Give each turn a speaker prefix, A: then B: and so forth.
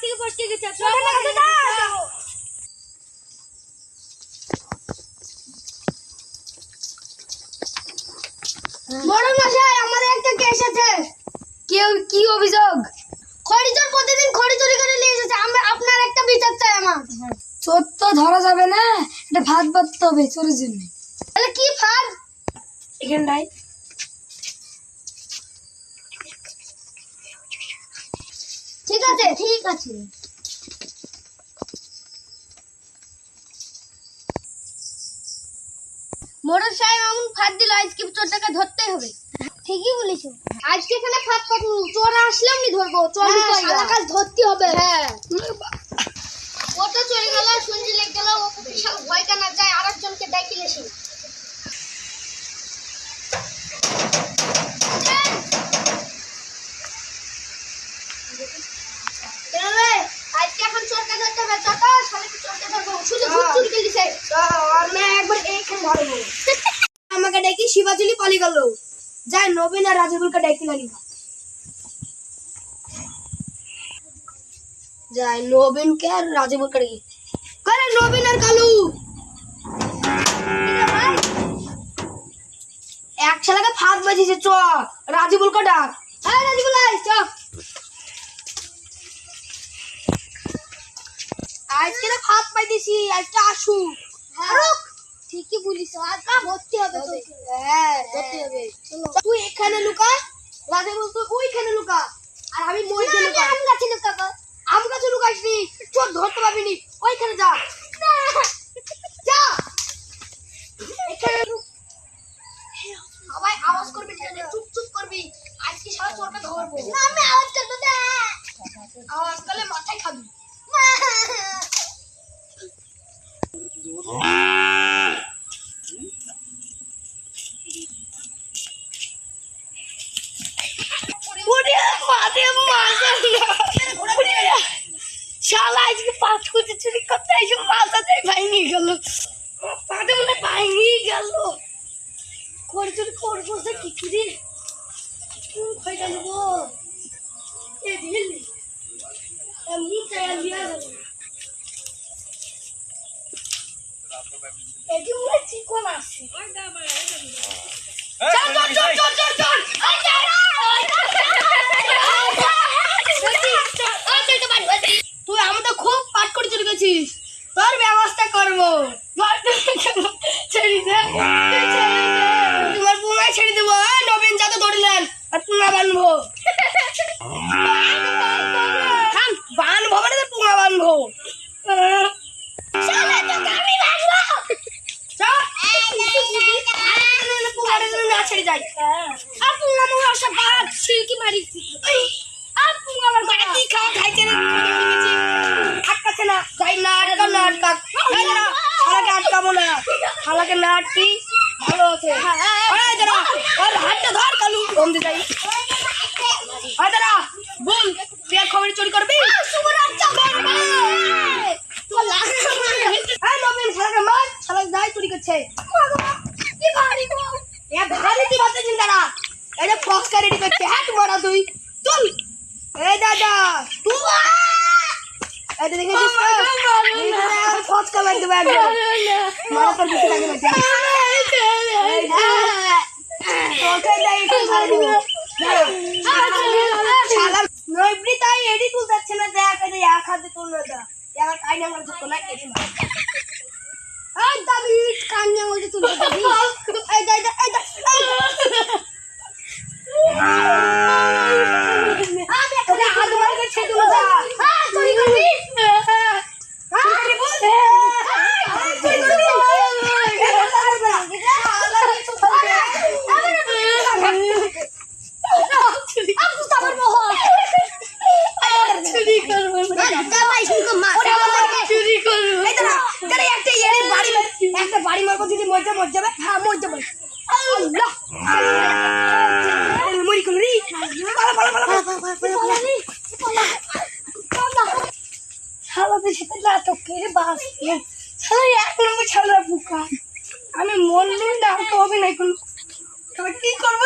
A: থেকে বসে গেছে বড় মশাই আমাদের একটা কে এসেছে
B: কেউ কি অভিযোগ?
A: খড়িচর প্রতিদিন খড়ি চুরি করে নিয়ে এসেছে। আমরা আপনার একটা বিচার চাই আমার। হ্যাঁ।
B: চোর তো ধরা যাবে না এটা ভাত বাঁধতে হবে চোরের জন্য।
A: তাহলে কি ফাঁদ?
B: এখানটায়
A: ঠিক আছে ঠিক আছে। মোটর সাহেব এমন ফাঁদ দিল আজকে চোরটাকে ধরতেই হবে। ঠিকই বলেছ। আজকে এখানে ফাঁদ পাতু চোর আসলে আমি ধরবো চোর সারা কাজ ধরতে হবে। হ্যাঁ। ও তো চলে গেল শুনছি লেগে গেল ও বিশাল ভয় কানা যায় আরেকজনকে ডাকিলে সে এরে, আজকে এখন চোরকে ধরতে হবে যত শালাকে চোরকে ধরবো শুধু ভূত চুরি করলিছে
B: আমরা একবার আমাকে ডেকে শিবাচুলি পালি গেল যাই নবীন আর রাজীবুলকে ডেকে যাই নবীনকে আর রাজীবুলকে ডেকে। করে নবীন আর কালু? এক ছেলেকে ফাঁদ বাজিয়েছে চ। রাজীবুলকে ডাক।
A: হ্যাঁ রাজীবুল আয় চ।
B: আজকে না ফাঁদ পাইতেছি আজকে আসুক।
A: ফারুক ঠিকই বলিস আজ ধরতে হবে তোকে
B: হ্যাঁ
A: ধরতে হবে।
B: তুই এখানে লুকা রাজীবুল তুই ওইখানে লুকা। আর আমি মইতে লুকা
A: আম গাছে লুকাবো
B: আম গাছে লুকাইসনি চোর ধরতে পারবি নি ওইখানে যা। যা। এখানে লুক। সবাই আওয়াজ করবি আছে? চুপ চুপ করবি। আজকে সারা চোরকে ধরবো।
A: না আমি আওয়াজ করব না।
B: আওয়াজ করলে মাথায় খাবি। পাঁচ চুরি করতে এসে মাথাতে ভাঙিয়ে গেল। পাতে মনে ভাঙিয়ে গেল। করে চুরি করব সে কি করে? কোন খয়টা নেব এ দিলি। এমনি চাই লিয়া যাবে এটি মনে চিকন আছে। চল চল চল চল চল চল আই যা তুই আমাদের খুব পাঠ করে তোর ব্যবস্থা করব ছেড়ে দে। তোমার পুনায় ছেড়ে দেবো হ্যাঁ নবীন যাতে ধরলেন আর পুনা বানবো থাম, বানবো মানে তো পুনা বানবো ছেড়ে যায় আর পুনা মুখ আসা বাদ সিল্কি মারি আর পুনা আমার বাড়ি কি খাওয়া খাইছে রে আটকাচ্ছে না যাই না আটকা না আটকা এই দাঁড়া, শালাকে আটকাবো না শালাকে না আটকি ভালো আছে। এই দাঁড়া, ওর হাতটা ধর কালু। বন্ধু যাই। এই দাঁড়া, বল তুই আর খবর চুরি করবি? চুরি করছে। রেডি করছে। হ্যাঁ তুই এই দাদা তুই এটা? এখানে আর ফচকা লাগতে পারবে মারা তোর কিছু লাগে যা। তোকে যাই মরে যাবে হ্যাঁ মরে যাবে মরি কল আমি মরলে না কি করব